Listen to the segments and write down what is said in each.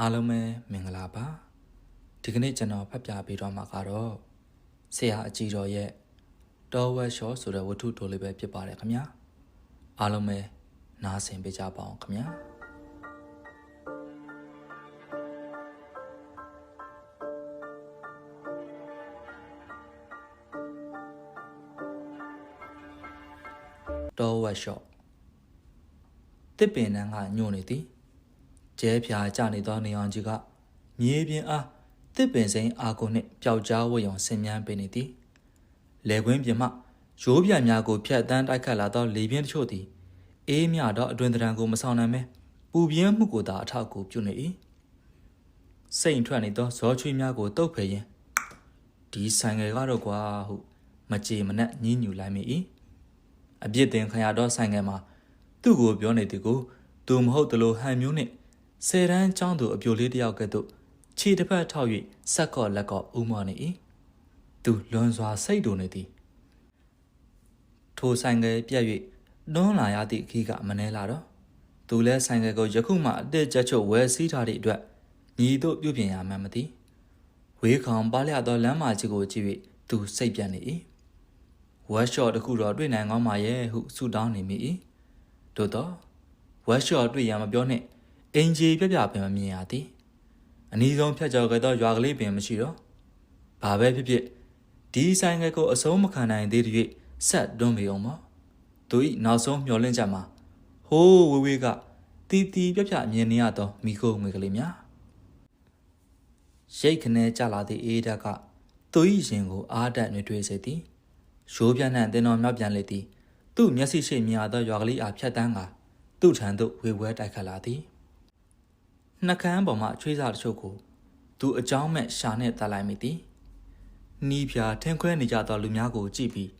အားလုံးပဲမင်္ဂလာပါဒီကနေ့ကျွန်တော်ဖတ်ပြပေးတော့မှာကတော့ဆရာအကြီးတော်ရဲ့တော်ဝက်ရှော့ဆိုတဲ့ဝတ္ထုတိုလေးပဲဖြစ်ပါတယ်ခင်ဗျာအားလုံးပဲနားဆင်ပေးကြပါအောင်ခင်ဗျာတော်ဝက်ရှော့တစ်ပင်နှန်းကညှို့နေသည် ကျဲဖြာကျနေသောနေအောင်ကြီးကမြေပြင်အားတစ်ပင်စိမ်းအာကုန်နှင့်ပျောက်ကြားဝတ်ရောင်ဆင်မြန်းပေးနေသည်လေကွင်းပြင်မှရိုးပြများကိုဖြတ်တန်းတိုက်ခတ်လာသောလေပြင်းတချို့သည်အေးမြသောအတွင်တရံကိုမဆောင်နိုင်မဲပူပြင်းမှုကိုသာအထောက်ကိုပြုနေ၏စိတ်ထွက်နေသောဇောချွေးများကိုတုပ်ဖယ်ရင်းဒီဆိုင်ငယ်ကတော့ကွာဟုမကြေမနက်ညှင်းညူလိုက်မိ၏အပြစ်တင်ခံရသောဆိုင်ငယ်မှာသူ့ကိုပြောနေသည်ကိုသူမဟုတ်သလိုဟန်မျိုးနှင့် ဆယ်တန်းကျောင်းသူအပြိုလေးတစ်ယောက်ကဲ့သို့ခြေတစ်ဖက်ထောက်၍စက်ကော့လက်ကော့ဥမော်နေ၏သူလွန်စွာစိတ်တူနေသည်ထိုဆိုင်ကယ်ပြက်၍တွန်းလာရသည့်အခီးကမနှဲလာတော့သူလည်းဆိုင်ကယ်ကိုယခုမှအတစ်ချက်ချုပ်ဝယ်စီးထားသည့်အတွက်ညီတို့ပြုပြင်ရမှန်းမသိဝေးခေါင်ပါလျသောလမ်းမကြီးကိုကြည့်၍သူစိတ်ပြတ်နေ၏ဝက်ရှော့တစ်ခုတော့တွေ့နိုင်ကောင်းပါရဲ့ဟုဆုတောင်းနေမိ၏သို့တော့ဝက်ရှော့တွေ့ရမပြောနှင့် အင်ဂျီပြပြပင်မမြင်ရသည်အနည်းဆုံးဖြတ်ကျော်ခဲ့သောရွာကလေးပင်မရှိတော့ဘာပဲဖြစ်ဖြစ်ဒီဆိုင်ကကိုအဆုံးမခံနိုင်သေးတဲ့၍ဆက်တွန်းပေအောင်မောသူ၏နောက်ဆုံးမျောလင့်ချက်မှာဟိုးဝေးဝေးကတီတီပြပြမြင်နေရသောမိခိုးငွေကလေးများရိတ်ခနဲကြလာသည့်အေးဓာတ်ကသူ၏ရင်ကိုအားတက်နှွေတွေးစေသည်ရိုးပြန့်နှံ့တင်တော်မြောက်ပြန်လေသည်သူ့မျက်စိရှိမြင်ရသောရွာကလေးအားဖြတ်တန်းကသူ့ထံသို့ဝေဝဲတိုက်ခတ်လာသည် နှကန်းပေါ်မှချွေးစားတချို့ကို သူအကြောင်းမဲ့ရှာနဲ့တက်လိုက်မိသည်နီးဖြာထင်းခွဲနေကြသောလူများကိုကြည့်ပြီး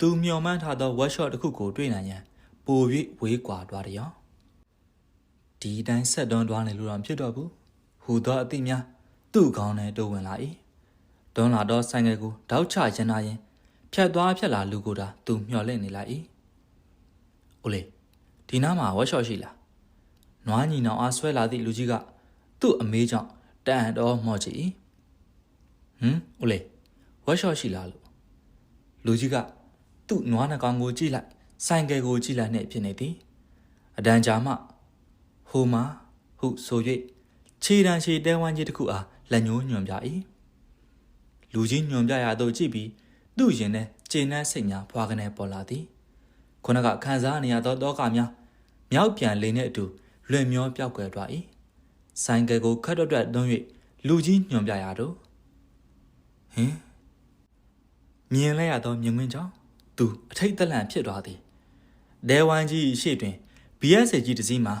သူမျော်မှန်းထားသောဝက်ရှော့တစ်ခုကိုတွေ့နိုင်ရန်ပို၍ဝေးကွာသွားတယ်ရောဒီတိုင်းဆက်တွန်းသွားနေလို့တော့ဖြစ်တော့ဘူးဟူသောအသည့်များသူ့ခေါင်းထဲတိုးဝင်လာ၏တွန်းလာသောဆိုင်ငယ်ကိုတောက်ချရန်နာရင်ဖြတ်သွားဖြတ်လာလူကိုသာသူမျော်လင့်နေလိုက်၏အိုလေဒီနားမှာဝက်ရှော့ရှိလား နွားညီနောင်အားဆွဲလာသည့်လူကြီးကသူ့အမေးကြောင့်တန်တော်မော့ချီဟမ်ဦးလေဝက်ရှော့ရှိလားလို့လူကြီးကသူ့နွားနှကောင်ကိုကြည့်လိုက်ဆိုင်ကယ်ကိုကြည့်လိုက်နဲ့ဖြစ်နေသည်အတန်ကြာမှဟိုမှာဟုဆို၍ခြေတံခြေတဲဝမ်းကြီးတစ်ခုအားလက်ညှိုးညွန်ပြ၏လူကြီးညွန်ပြရတော့ကြည့်ပြီးသူ့ရင်ထဲကျေနပ်စိတ်များဖွာကနေပေါ်လာသည်ခုနကခံစားနေရသောတောကများမြောက်ပြန်လေနှင့်အတူ လွင်မျောပြောက်ကွယ်သွား၏ဆိုင်ကယ်ကိုခတ်တော့တွတ်သွန်း၍လူကြီးညွန်ပြရတော့ဟင်မြင်လဲရသောမြင်ကွင်းကြောင့်သူအထိတ်တလန့်ဖြစ်သွားသည်ဒဲဝိုင်းကြီးရှေ့တွင် BS ကြီးတစ်စီးမှာ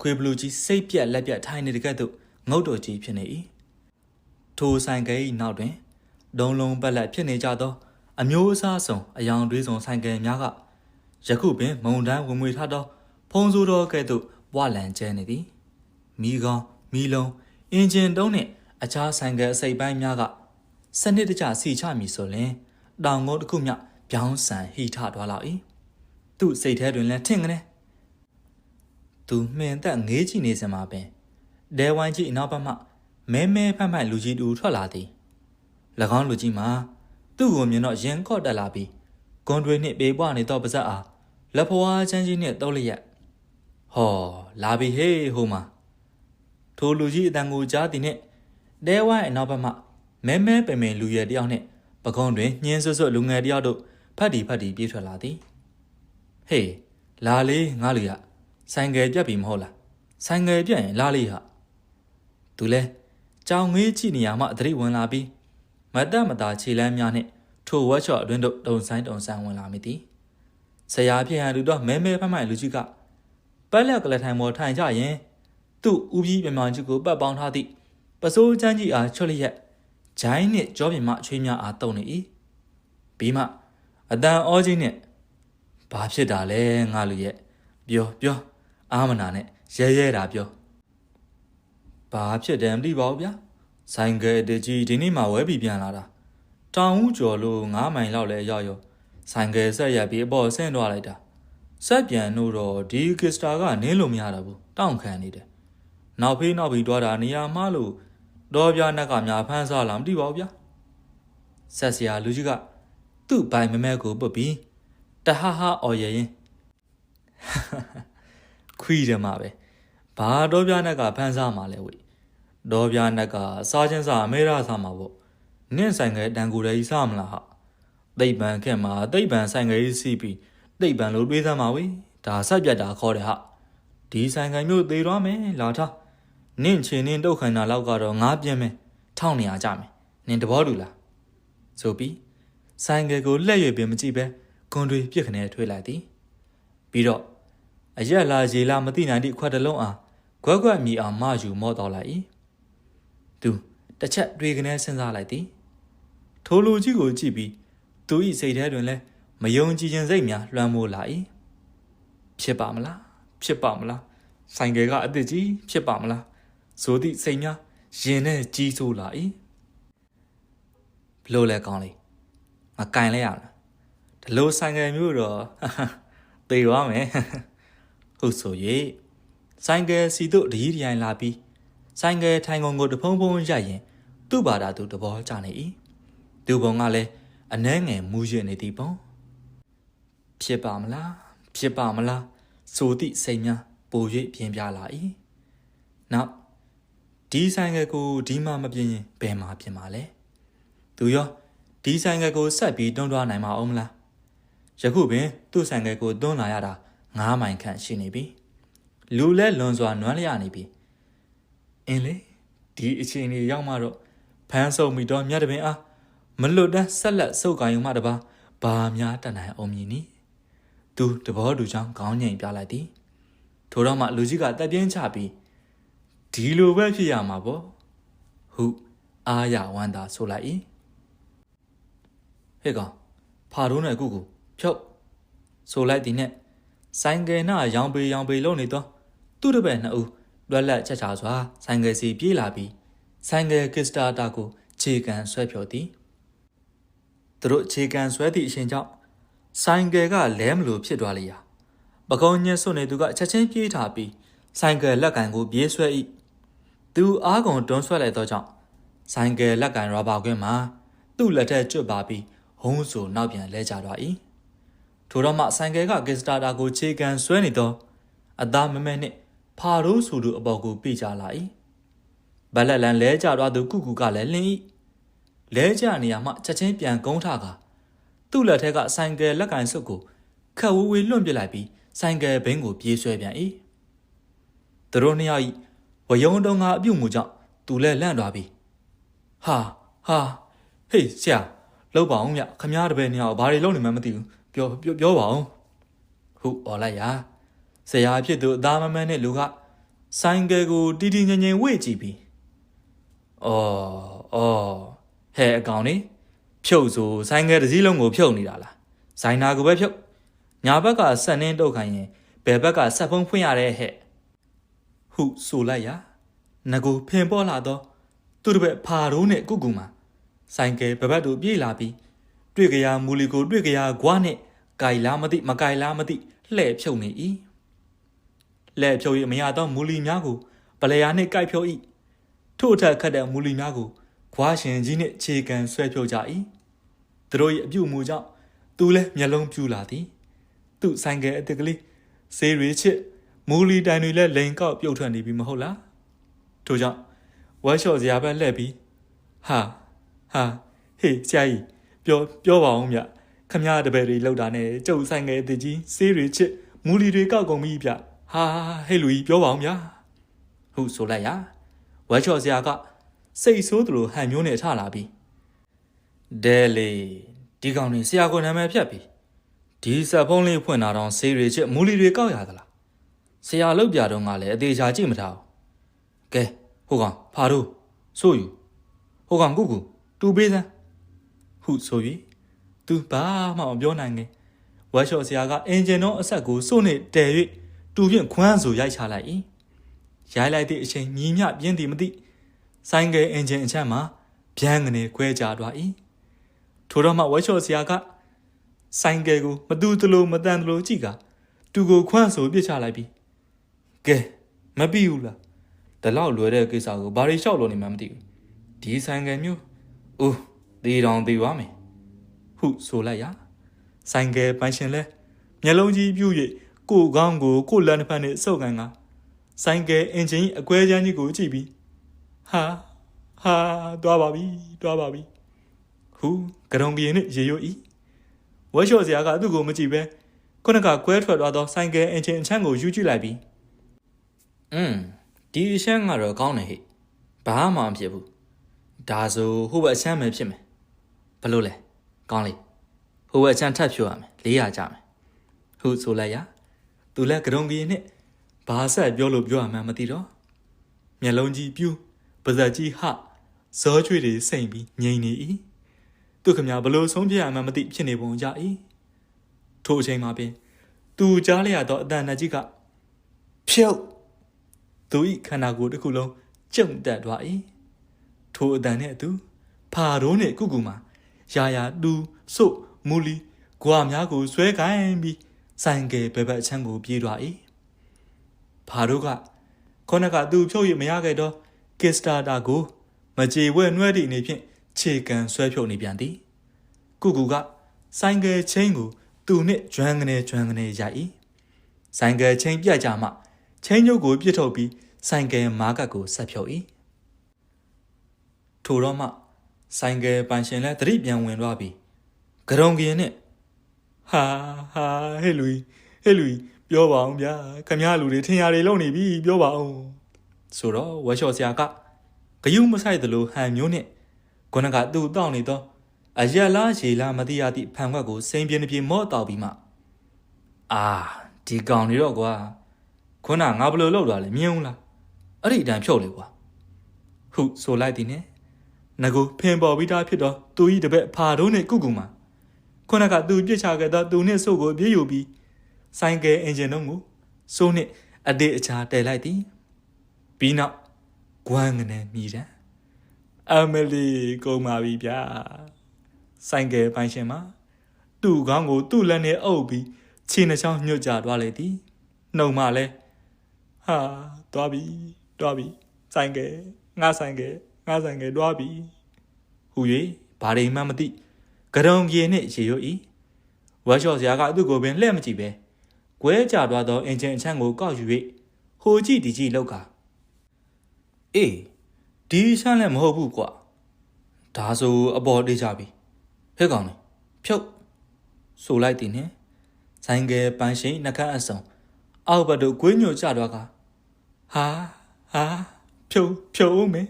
ခွေဘလူးကြီးစိတ်ပြက်လက်ပြက်ထိုင်နေတဲ့ကဲ့သို့ငုတ်တော်ကြီးဖြစ်နေ၏ထိုဆိုင်ကယ်၏နောက်တွင်ဒုံလုံးပက်လက်ဖြစ်နေကြသော အမျိုးအစားဆုံးအယောင်တွေးဆောင်ဆိုင်ကယ်များကယခုပင်မုံတန်းဝင်ငွေထားသောဖုံးစိုးတော်ကဲ့သို့ ပွာလန်ကျဲနေသည်မိကောင်းမိလုံးအင်ဂျင်တုံးနှင့်အခြားဆိုင်ကယ်အစိပ်ပိုင်းများကစနစ်တကျစီချမည်ဆိုလင်တောင်ကုန်းတစ်ခုမျှပြောင်းဆန်ဟီထသွားလောက်၏သူ့စိတ်ထဲတွင်လည်းထင်ကနေသူမှင်သက်ငေးကြည့်နေစမှာပင်ဒဲဝိုင်းကြီးအနောက်ဘက်မှမဲမဲဖတ်ဖတ်လူကြီးတူထွက်လာသည်၎င်းလူကြီးမှာသူ့ကိုမြင်တော့ရင်ကော့တက်လာပြီးဂွန်တွေနှင့်ပေပွားနေသောပါဇက်အားလက်ဖွားချမ်းကြီးနှင့်တုံးလျက် ဟောလာပြီဟေးဟိုမှာထိုလူကြီးအတန်ကိုကြားသည်နှင့်ဒဲဝိုင်းအနောက်ဘက်မှမဲမဲပင်ပင်လူရဲတယောက်နှင့်ပကုံးတွင်ညင်းဆွတ်ဆွတ်လူငယ်တယောက်တို့ဖတ်တီဖတ်တီပြေးထွက်လာသည်ဟေးလာလေးငါလူရဆိုင်ငယ်ပြတ်ပြီမဟုတ်လားဆိုင်ငယ်ပြတ်ရင်လာလေးဟာသူလဲကြောင်ငေးကြည့်နေရမှအသတိဝင်လာပြီးမတ်တမတာခြေလမ်းများနှင့်ထိုဝက်ချော့အတွင်းတို့တုံဆိုင်တုံဆိုင်ဝင်လာမိသည်ဆရာဖြစ်ဟန်လူတော့မဲမဲဖတ်မှန်လူကြီးက ပက်လက်ကလေးထိုင်ပေါ်ထိုင်ကြရင်သူ့ဦးပြီးမြမကြီးကိုပတ်ပေါင်းထားသည့်ပစိုးချမ်းကြီးအားချွတ်လျက်ဂျိုင်းနှင့်ကြောပြင်မှချွေးများအားတုံနေ၏ပြီးမှအတန်အောကြီးနှင့်ဘာဖြစ်တာလဲငါလူရဲ့ပြောပြောအာမနာနဲ့ရဲရဲတာပြောဘာဖြစ်တယ်မသိပါဘူးဗျာဆိုင်ကယ်တကြီးဒီနေ့မှဝဲပြီးပြန်လာတာတောင်ဦးကျော်လို့9မိုင်လောက်လဲရောက်ရောဆိုင်ကယ်ဆက်ရပြီးအပေါ်ဆင်းသွားလိုက်တာ ဆက်ပြန်လို့တော့ဒီကစ္စတာကနင်းလို့မရတော့ဘူးတောင့်ခံနေတယ်နောက်ဖေးနောက်ပြီးတွားတာနေရာမှားလို့တော်ပြနက်ကများဖမ်းစားလာမသိပါဘူးဗျာဆက်စရာလူကြီးကသူ့ပိုင်မမဲကိုပုတ်ပြီးတဟဟအော်ရရင်ခွီးတယ်မှာပဲဘာတော်ပြနက်ကဖမ်းစားမှာလဲဝိတော်ပြနက်ကစားချင်းစားအမေရာစားမှာပေါ့နင့်ဆိုင်ကတန်ကိုယ်ကြီးစားမလားဟာသိပ်ပန်ခက်မှာသိပ်ပန်ဆိုင်ကကြီးစီးပြီး သိပ်ပန်လို့တွေးသမ်းပါဝိဒါဆက်ပြတ်တာခေါ်တယ်ဟာဒီဆိုင်ကမျိုးသေးသွားမယ်လာထားနင့်ချင်းနင့်တုတ်ခိုင်တာလောက်ကတော့ငါပြင်းမယ်ထောင်းနေရကြမယ်နင်တဘောတူလားဆိုပြီးဆိုင်ကကိုလက်ရွေပင်မကြည့်ပဲကွန်တွေပြစ်ခနဲထွေးလိုက်သည်ပြီးတော့အရက်လာရေလာမသိနိုင်သည့်ခွက်တစ်လုံးအားခွက်ခွက်မြည်အောင်မယူမော့တော်လိုက်၏သူတစ်ချက်တွေကနေစဉ်းစားလိုက်သည်ထိုလူကြီးကိုကြည့်ပြီးသူ၏စိတ်ထဲတွင်လည်း မယုံကြည်ခြင်းစိတ်များလွှမ်းမိုးလာ၏ဖြစ်ပါမလားဖြစ်ပါမလားဆိုင်ကယ်ကအစ်စ်ကြီးဖြစ်ပါမလားဆိုသည့်စိတ်များရင်ထဲကြီးဆိုးလာ၏ဘလို့လဲကောင်းလေငါကင်လဲရမလားဒီလိုဆိုင်ကယ်မျိုးတော့သေသွားမယ်ဟုတ်ဆို၍ဆိုင်ကယ်စီတို့တကြီးတိုင်လာပြီးဆိုင်ကယ်ထိုင်ကုန်ကိုတဖုံဖုံရိုက်ရင် သူ့ဘာသာသူတဘောကြနေ၏သူပုံကလည်းအနှဲငယ်မူးရနေသည်ပုံ ဖြစ်ပါမလားဖြစ်ပါမလားဆိုသည့်စိတ်များပို၍ပြင်းပြလာ၏နောက်ဒီဆိုင်ကယ်ကိုဒီမှမပြင်းရင်ဘယ်မှာပြင်မှာလဲသူရောဒီဆိုင်ကယ်ကိုဆက်ပြီးတွန်းထွားနိုင်မှာအောင်မလားယခုပင်သူ့ဆိုင်ကယ်ကိုတွန်းလာရတာ9မိုင်ခန့်ရှိနေပြီလူလဲလွန်စွာနွမ်းလျနေပြီအင်းလေဒီအချိန်ကြီးရောက်မှတော့ဖမ်းဆုပ်မိတော့မြတ်တပင်အားမလွတ်တမ်းဆက်လက်စုပ်ကိုင်ုံမှတပါဘာများတနိုင်အောင်မြည်နီ သူတဘောတူချောင်းခေါင်းငိမ်ပြလိုက်သည်ထို့တော့မှလူကြီးကတက်ပြင်းချပြီးဒီလိုပဲဖြစ်ရမှာပေါ့ဟုအားရဝမ်းသာဆိုလိုက်၏ဟဲ့ကောင်ဖာတို့နဲ့ကုကူဖြုတ်ဆိုလိုက်သည်နဲ့ဆိုင်ကယ်နာရောင်ပေရောင်ပေလုံနေတော့သူ့တပည့်နှစ်ဦးလွက်လက်ချက်ချစွာဆိုင်ကယ်စီပြေးလာပြီးဆိုင်ကယ်ကစ္စတာတာကိုခြေကန်ဆွဲဖြော်သည်သူတို့ခြေကန်ဆွဲသည့်အရှင်ကြောင့် ဆိုင်ကယ်ကလဲမလို့ဖြစ်သွားလေရာပကုံးညက်စွနေသူကချက်ချင်းပြေးထားပြီးဆိုင်ကယ်လက်ကန်ကိုပြေးဆွဲ၏သူအားကုန်တွန်းဆွဲလိုက်သောကြောင့်ဆိုင်ကယ်လက်ကန်ရောဘာကွင်းမှာသူ့လက်ထက်ကျွတ်ပါပြီးဟုံးဆိုနောက်ပြန်လဲကျသွား၏ထို့တော့မှဆိုင်ကယ်ကကစ္စတာတာကိုခြေကန်ဆွဲနေသောအသားမမဲနှင့်ဖာရိုးဆူသူအပေါ်ကိုပြေးကြလာ၏ဘလက်လန်လဲကျသွားသူကုကုကလည်းလင်း၏လဲကျနေရမှချက်ချင်းပြန်ကုန်းထကာ သူ့လက်ထက်ကဆိုင်ကယ်လက်ကန်စွပ်ကိုခက်ဝေးဝေးလွန့်ပစ်လိုက်ပြီးဆိုင်ကယ်ဘင်းကိုပြေးဆွဲပြန်၏သူတို့နှစ်ယောက်၏ဝယုံတုံးကအပြုတ်မှုကြောင့်သူလည်းလန့်သွားပြီဟာဟာဟေးဆရာလောက်ပါအောင်မြခမားတပည့်နှစ်ယောက်ဘာတွေလုပ်နေမှမသိဘူးပြောပြောပြောပါအောင်ဟုអော်လိုက်ရာဆရာအဖြစ်သူအသားမမန်းနဲ့လူကဆိုင်ကယ်ကိုတီတီငင်ငင်ဝေ့ကြည့်ပြီးအော်အော်ဟဲ့အကောင်နေ ဖြုတ်ဆိုဆိုင်ကယ်တစ်စီးလုံးကိုဖြုတ်နေတာလားဇိုင်နာကိုပဲဖြုတ်ညာဘက်ကဆက်နှင်းတုတ်ခိုင်းရင်ဘယ်ဘက်ကဆက်ဖုံးဖွင့်ရတဲ့ဟဲ့ဟုဆိုလိုက်ရာငကိုဖင်ပေါ်လာတော့သူတို့ဘက်ဖာရိုးနဲ့ကုကူမှာဆိုင်ကယ်ဘဘတ်တို့ပြေးလာပြီးတွေ့ကြရမူလီကိုတွေ့ကြရဂွားနဲ့ကြိုင်လားမသိမကြိုင်လားမသိလှဲ့ဖြုတ်နေ၏လှဲ့ဖြုတ်၍မရသောမူလီများကိုပလျာနှင့်ကြိုက်ဖြုတ်၏ထို့အထက်ခတ်တဲ့မူလီများကို ဂွားရှင်ကြီးနှင့်ခြေကန်ဆွဲဖြုတ်ကြ၏သူတို့၏အပြုတ်မှုကြောင့်သူလည်းမျက်လုံးပြူလာသည်သူ့ဆိုင်ကယ်အစ်စ်ကလေးဆေးရီချစ်မူလီတိုင်တွေလည်းလိန်ကောက်ပြုတ်ထွက်နေပြီမဟုတ်လားထို့ကြောင့်ဝက်ရှော့စရာပဲလှည့်ပြီးဟာဟာဟေးဆရာကြီးပြောပြောပါအောင်ဗျခမရတပည့်တွေလောက်တာနဲ့ကျုပ်ဆိုင်ငယ်အစ်ကြီးဆေးတွေချစ်မူလီတွေကောက်ကုန်ပြီဗျဟာဟေးလူကြီးပြောပါအောင်ဗျဟုဆိုလိုက်ရဝက်ချော့ဆရာက စိတ်ဆိုးသူလိုဟန်မျိုးနဲ့ထလာပြီးဒဲလေဒီကောင်နေဆရာကိုနာမည်ဖြတ်ပြီးဒီဆက်ဖုံးလေးဖွင့်တာတော့ဆေးတွေချစ်မူလီတွေကောက်ရသလားဆရာလောက်ပြတော့ကလည်းအသေးချာကြည့်မထားဘူးကဲဟိုကောင်ဖာတို့ဆိုယူဟိုကောင်ကုကူတူပေးစမ်းဟုဆို၍သူဘာမှမပြောနိုင်ငယ်ဝက်ရှော့ဆရာကအင်ဂျင်တော့အဆက်ကိုစိုးနေတဲ၍တူဖြင့်ခွမ်းဆိုရိုက်ချလိုက်၏ရိုက်လိုက်သည့်အချိန်ညီမျှပြင်းသည်မသိ ဆိုင်ကယ်အင်ဂျင်အချက်မှာဗျန်းကနေခွဲကြသွား၏ထို့တော့မှဝက်ရှော့ဆရာကဆိုင်ကယ်ကိုမတူတလို့မတန်တလို့ကြည့်ကတူကိုခွမ်းဆိုပြစ်ချလိုက်ပြီးကဲမပြီးဘူးလားဒီလောက်လွယ်တဲ့ကိစ္စကိုဘာတွေလျှောက်လို့နေမှမသိဘူးဒီဆိုင်ကယ်မျိုးအိုးဒီတောင်သေးပါမယ်ဟုဆိုလိုက်ရဆိုင်ကယ်ပိုင်ရှင်လဲမျက်လုံးကြီးပြူး၍ကိုယ်ကောင်းကိုကိုယ်လက်နှစ်ဖက်နဲ့စုပ်ကန်ကဆိုင်ကယ်အင်ဂျင်အကွဲချမ်းကြီးကိုကြည့်ပြီး ဟာဟာတွားပါပြီတွားပါပြီဟူကရုံကရင်နဲ့ရေရိုးဤဝက်လျှော့စရာကသူ့ကိုမကြည့်ပဲခုနကကွဲထွက်သွားသောဆိုင်ကယ်အင်ဂျင်အချမ်းကိုယူကြည့်လိုက်ပြီးอืมဒီအချမ်းကတော့ကောင်းတယ်ဟဲ့ဘာမှမဖြစ်ဘူးဒါဆိုဟိုဘက်အချမ်းပဲဖြစ်မယ်ဘလို့လဲကောင်းလေဟိုဘက်အချမ်းထပ်ဖြိုးရမယ်400ကြမယ်ဟုဆိုလိုက်ရသူလည်းကရုံကရင်နဲ့ဘာဆက်ပြောလို့ပြောရမှန်းမသိတော့မျက်လုံးကြီးပြူး ပါဇက်ကြီးဟဇောချွေတွေစိမ့်ပြီးငိမ့်နေ၏သူခမဘလို့ဆုံးပြရမှန်းမသိဖြစ်နေပုံကြ၏ထို့အချိန်မှာပင်သူကြားလျက်တော့အတန်နဲ့ကြီးကဖြုတ်သူ၏ခန္ဓာကိုယ်တစ်ခုလုံးကျုံတက်သွား၏ထိုအတန်နဲ့အတူဖာရိုးနဲ့ကုကူမှာရာရာတူစု့မူလီကွာများကိုဆွဲကိုင်းပြီးဆိုင်ကယ်ဘဲဘက်အချမ်းကိုပြေးသွား၏ဖာရိုးကခေါနကသူဖြုတ်ရမရခဲ့တော့ ကစ္စတာတာကိုမကြေဝဲနှွဲသည့်အနေဖြင့်ခြေကန်ဆွဲဖြုတ်နေပြန်သည်ကုကူကဆိုင်ကယ်ချင်းကိုသူနှင့်ကျွမ်းကနေကျွမ်းကနေရိုက်၏ဆိုင်ကယ်ချင်းပြတ်ကြမှချင်းညုတ်ကိုပြစ်ထုတ်ပြီးဆိုင်ကယ်မားကတ်ကိုဆက်ဖြုတ်၏ထိုတော့မှဆိုင်ကယ်ပန်ရှင်လည်းသတိပြန်ဝင်သွားပြီးဂရုံကရင်နဲ့ဟာဟာဟဲ့လူဟဲ့လူပြောပါအောင်ဗျာခမရလူတွေထင်ရတွေလုံနေပြီပြောပါအောင် ဆိုတော့ဝက်လျှော့ဆရာကဂယုမဆိုင်သလိုဟန်မျိုးနဲ့ခုနကသူ့တောက်နေတော့အရက်လားရေလားမသိရသည့်ဖန်ခွက်ကိုစိန်ပြင်းပြင်းမော့တောက်ပြီးမှအာဒီကောင်နေတော့ကွာခုနငါဘယ်လိုလုပ်သွားလဲမြင်ဦးလားအဲ့ဒီအတိုင်းဖြုတ်လေကွာဟုဆိုလိုက်သည်နဲ့ငကိုဖင်ပေါ်ပြီးသားဖြစ်တော့သူဤတပည့်ဖာတော့နဲ့ကုကူမှာခုနကသူပြစ်ချခဲ့တော့သူနဲ့ဆုပ်ကိုပြေးယူပြီးဆိုင်ကယ်အင်ဂျင်တို့ကိုစိုးနဲ့အတေးအချာတဲလိုက်သည် ပြီးနောက်ဂွမ်းငနဲ့မြည်တယ်အမလီကုန်ပါပြီဗျာဆိုင်ကယ်ပိုင်ရှင်မှာသူ့ခေါင်းကိုသူ့လက်နဲ့အုပ်ပြီးခြေနှချောင်းညှို့ကြသွားလေသည်နှုံမှလဲဟာသွားပြီသွားပြီဆိုင်ကယ်ငါဆိုင်ကယ်ငါဆိုင်ကယ်သွားပြီဟူ၍ဘာတွေမှမသိကရုံကြီးနှင့်ရေရွဤဝက်ရှော့စရာကသူ့ကိုပင်လှဲ့မကြည့်ပဲကွဲကြသွားသောအင်ဂျင်အချမ်းကိုကောက်ယူ၍ဟိုကြည့်ဒီကြည့်လောက်က အေးဒီရှမ်းလည်းမဟုတ်ဘူးကွာဒါဆိုအပေါ်တေးကြပြီဖက်ကောင်လေဖြုတ်ဆိုလိုက်သည်နဲ့ဆိုင်ကယ်ပန်းရှိနှခမ်းအစုံအောက်ဘက်တို့ကွေးညို့ကြတော့ကဟာဟာဖြုတ်ဖြုတ်ဦးမယ်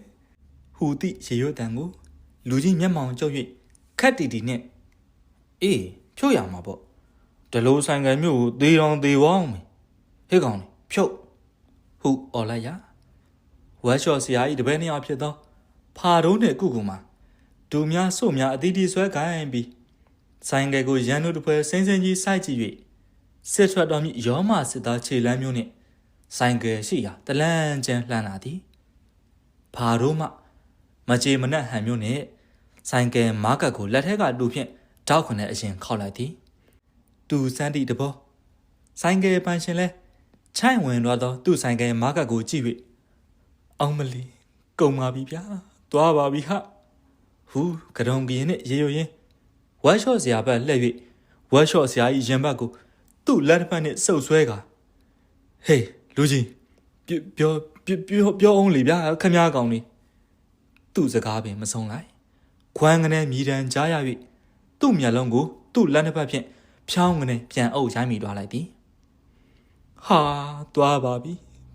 ဟူသည့်ရေရွတ်တန်ကိုလူကြီးမျက်မှောင်ကျုပ်၍ခက်တီတီနဲ့အေးဖြုတ်ရမှာပေါ့ဒလိုဆိုင်ကယ်မျိုးကိုသေအောင်သေဝအောင်မယ်ဟဲ့ကောင်လေဖြုတ်ဟုអော်လိုက်ရ ဝက်ရှော့ဆရာကြီးတပည့်နှစ်ယောက်ဖြစ်သောဖာတုံးနဲ့ကုကူမှာဒူများစို့များအတီးတီဆွဲခိုင်းပြီးဆိုင်ကယ်ကိုရန်တို့တစ်ဖွဲစင်းစင်းကြီးစိုက်ကြည့်၍စစ်ထွက်တော်မူရောမစစ်သားခြေလမ်းမျိုးနှင့်ဆိုင်ကယ်ရှိရာတလန်းချမ်းလှမ်းလာသည်ဖာတို့မှမကြေမနက်ဟန်မျိုးနှင့်ဆိုင်ကယ်မားကတ်ကိုလက်ထက်ကတူဖြင့်တောက်ခွနဲ့အရင်ခောက်လိုက်သည်သူစန်းသည့်တဘောဆိုင်ကယ်ပန်ရှင်လဲချိုင်ဝင်သွားသောသူ့ဆိုင်ကယ်မားကတ်ကိုကြည့်၍ အောင်မလီကုံပါပြီဗျာသွားပါပြီဟာဟူကရုံကရင်နဲ့ရေရိုရင်ဝက်ရှော့ဆရာဘက်လှည့်၍ဝက်ရှော့ဆရာကြီးရင်ဘတ်ကိုသူ့လက်တစ်ဖက်နဲ့စုပ်ဆွဲကဟေးလူကြီးပြောပြောပြောအောင်လေဗျာခမ ्या ကောင်လေးသူ့စကားပင်မဆုံးလိုက်ခွမ်းကနေမြည်တမ်းကြားရ၍သူ့မျက်လုံးကိုသူ့လက်နှစ်ဖက်ဖြင့်ဖြောင်းကနေပြန်အုပ်ရိုင်းမိသွားလိုက်သည်ဟာသွားပါပြီ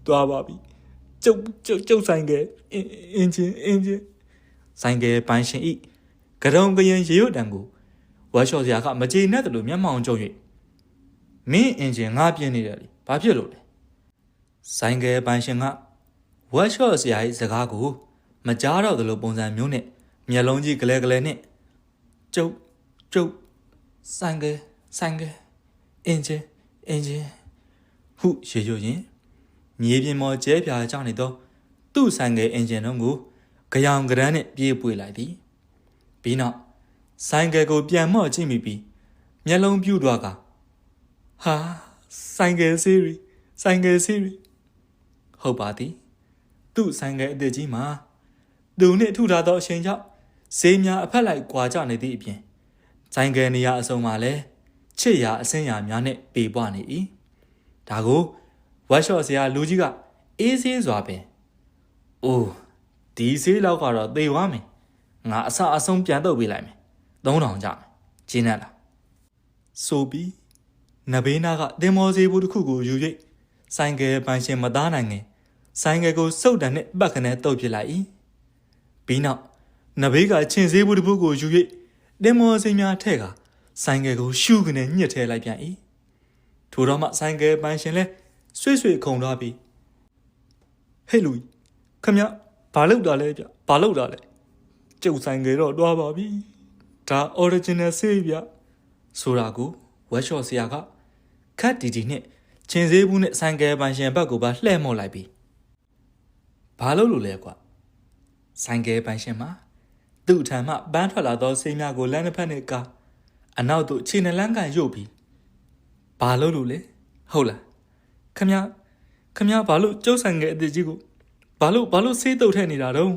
သွားပါပြီ ကျုပ်ကျုပ်ကျုပ်ဆိုင်ကအင်ဂျင်အင်ဂျင်ဆိုင်ကပိုင်ရှင်ဤကရုံကရင်ရေရွတ်တံကိုဝက်ရှော့စရာကမကြေနဲ့တလို့မျက်မှောင်ကျုံ၍မင်းအင်ဂျင်ငါပြင်းနေတယ်လေဘာဖြစ်လို့လဲဆိုင်ကပိုင်ရှင်ကဝက်ရှော့စရာ၏စကားကိုမကြားတော့သလိုပုံစံမျိုးနဲ့မျက်လုံးကြီးကလေးကလေးနဲ့ကျုပ်ကျုပ်ဆိုင်ကဆိုင်ကအင်ဂျင်အင်ဂျင်ဟုရေရွတ်ရင် မြေပြင်ပေါ်ကျဲပြာကျနေသောသူ့ဆိုင်ကအင်ဂျင်တို့ကိုကြောင်ကရန်းနဲ့ပြေးပွေလိုက်သည်ပြီးနောက်ဆိုင်ကယ်ကိုပြန်မော့ကြည့်မိပြီးမျက်လုံးပြူသွားကဟာဆိုင်ကယ်စီရီဆိုင်ကယ်စီရီဟုတ်ပါသည်သူ့ဆိုင်ကအစ်စ်ကြီးမှာသူနှင့်ထူထားသောအချိန်ကြောင့်ဈေးများအဖက်လိုက်ကွာကြနေသည့်အပြင်ဆိုင်ကနေရာအစုံမှာလည်းချစ်ရာအစင်းရာများနှင့်ပေပွားနေ၏ဒါကို ဝက်ရှော့ဆရာလူကြီးကအေးဆေးစွာပင်အိုးဒီဈေးလောက်ကတော့သေသွားမယ်ငါအစအဆုံးပြန်တော့ပေးလိုက်မယ်3000ကြမယ်ဂျင်းနဲ့လားဆိုပြီးနဘေးနာကတင်မောစီဘူးတစ်ခုကိုယူ၍ဆိုင်ကယ်ပိုင်ရှင်မသားနိုင်ငယ်ဆိုင်ကယ်ကိုစုပ်တံနဲ့ပတ်ခနဲ့တုပ်ပြလိုက်၏ပြီးနောက်နဘေးကချင်းစေးဘူးတစ်ခုကိုယူ၍တင်မောစီများထဲ့ကဆိုင်ကယ်ကိုရှုကနေညှစ်ထဲလိုက်ပြန်၏ထိုတော့မှဆိုင်ကယ်ပိုင်ရှင်လဲ ဆွေ့ဆွေ့ခုန်သွားပြီးဟဲ့လူကြီးခမဘာလုပ်တာလဲဗျဘာလုပ်တာလဲကျုပ်ဆိုင်ကယ်တော့တွားပါပြီဒါ original ဆေးဗျဆိုတာကိုဝက်ရှော့ဆရာကခတ်တီတီနဲ့ချင်းစေးဘူးနဲ့ဆိုင်ကယ်ပိုင်ရှင်ဘက်ကိုပါလှည့်မော့လိုက်ပြီးဘာလုပ်လို့လဲကွာဆိုင်ကယ်ပိုင်ရှင်မှာသူ့ထံမှပန်းထွက်လာသောဆေးများကိုလမ်းတစ်ဖက်နဲ့ကားအနောက်သို့ခြေနှလန်းကန်ရုပ်ပြီးဘာလုပ်လို့လဲဟုတ်လား ခမခမဘာလို့ကျုပ်ဆိုင်ကယ်အစ်စ်ကြီးကိုဘာလို့ဘာလို့ဆေးတုပ်ထည့်နေတာတော့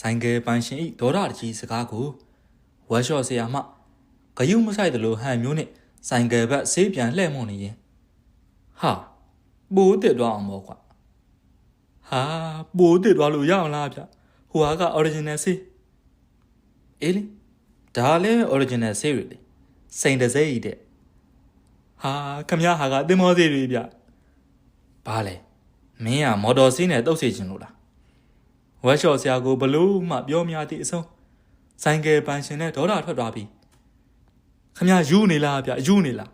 ဆိုင်ကယ်ပိုင်ရှင်ဤဒေါရတကြီးစကားကိုဝက်ရှော့ဆရာမှဂယုမဆိုင်သလိုဟန်မျိုးနဲ့ဆိုင်ကယ်ဘက်ဆေးပြန်လှည့်မော့နေရင်ဟာပိုးတက်သွားအောင်ပေါ့ကွာဟာပိုးတက်သွားလို့ရအောင်လားဗျဟိုဟာက original ဆေးအေးလေဒါလည်း original ဆေးတွေလေစိန်တစိမ့်ဤတဲ့ ဟာခမရဟာကတင်မောဆေးတွေဗျဘာလဲမင်းကမော်တော်ဆေးနဲ့တုပ်စေချင်လို့လားဝက်ရှော့ဆရာကိုဘလို့မှပြောမရသည့်အဆုံးဆိုင်ကယ်ပိုင်ရှင်နဲ့ဒေါတာထွက်သွားပြီခမရယူနေလားဗျယူနေလား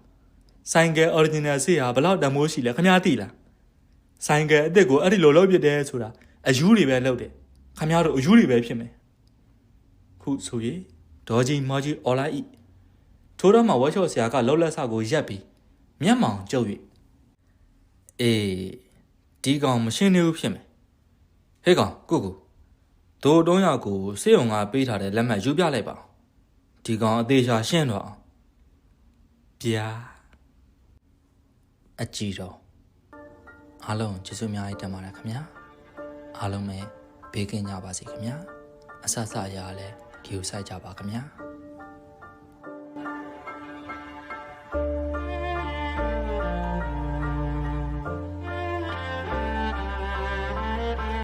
ဆိုင်ကယ် original ဆေးဟာဘလောက်တန်မိုးရှိလဲခမရသိလားဆိုင်ကယ်အစ်စ်ကိုအဲ့ဒီလိုလုပ်ပြတယ်ဆိုတာအယူတွေပဲလုပ်တယ်ခမရတို့အယူတွေပဲဖြစ်မယ်ခုဆိုရင်ဒေါ်ကြီးမော်ကြီးអော်လိုက်ဤထိုးတော့မှဝက်ရှော့ဆရာကလောက်လက်ဆကိုရက်ပြီး မျက်မှောင်ကျုပ်၍အေးဒီကောင်မရှင်းနေဘူးဖြစ်မယ်ဟေးကောင်ကိုကိုဒို့တုံးရောက်ကိုစေုံကပေးထားတဲ့လက်မှတ်ယူပြလိုက်ပါဒီကောင်အသေးချာရှင်းတော့အောင်ဗျာအကြည့်တော့အားလုံးကျေးဇူးအများကြီးတင်ပါတယ်ခင်ဗျာအားလုံးပဲဘေးကင်းကြပါစေခင်ဗျာအဆအဆအရာလည်းဒီကိုစိုက်ကြပါခင်ဗျာ